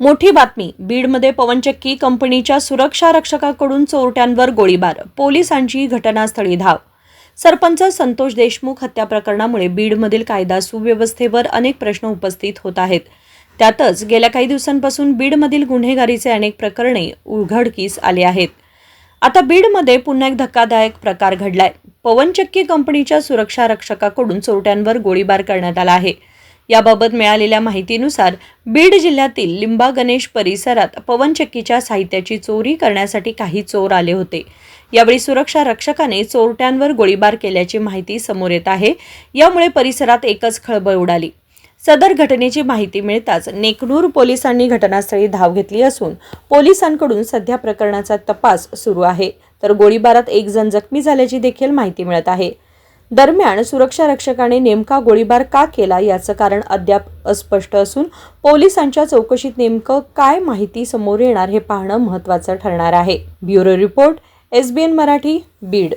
मोठी बातमी. बीडमध्ये पवनचक्की कंपनीच्या सुरक्षा रक्षकाकडून चोरट्यांवर गोळीबार. पोलिसांची घटनास्थळी धाव. सरपंच संतोष देशमुख हत्या प्रकरणामुळे बीडमधील कायदा सुव्यवस्थेवर अनेक प्रश्न उपस्थित होत आहेत. त्यातच गेल्या काही दिवसांपासून बीडमधील गुन्हेगारीचे अनेक प्रकरणे उघडकीस आले आहेत. आता बीडमध्ये पुन्हा एक धक्कादायक प्रकार घडलाय. पवनचक्की कंपनीच्या सुरक्षा रक्षकाकडून चोरट्यांवर गोळीबार करण्यात आला आहे. याबाबत मिळालेल्या माहितीनुसार बीड जिल्ह्यातील लिंबा गणेश परिसरात पवनचक्कीच्या साहित्याची चोरी करण्यासाठी काही चोर आले होते. यावेळी सुरक्षा रक्षकाने चोरट्यांवर गोळीबार केल्याची माहिती समोर येत आहे. यामुळे परिसरात एकच खळबळ उडाली. सदर घटनेची माहिती मिळताच नेकनूर पोलिसांनी घटनास्थळी धाव घेतली असून पोलिसांकडून सध्या प्रकरणाचा तपास सुरू आहे. तर गोळीबारात एक जण जखमी झाल्याची देखील माहिती मिळत आहे. दरम्यान सुरक्षा रक्षकाने नेमका गोळीबार का केला याचं कारण अद्याप अस्पष्ट असून पोलिसांच्या चौकशीत नेमकं काय माहिती समोर येणार हे पाहणं महत्त्वाचं ठरणार आहे. Bureau report S B N Marathi Beed.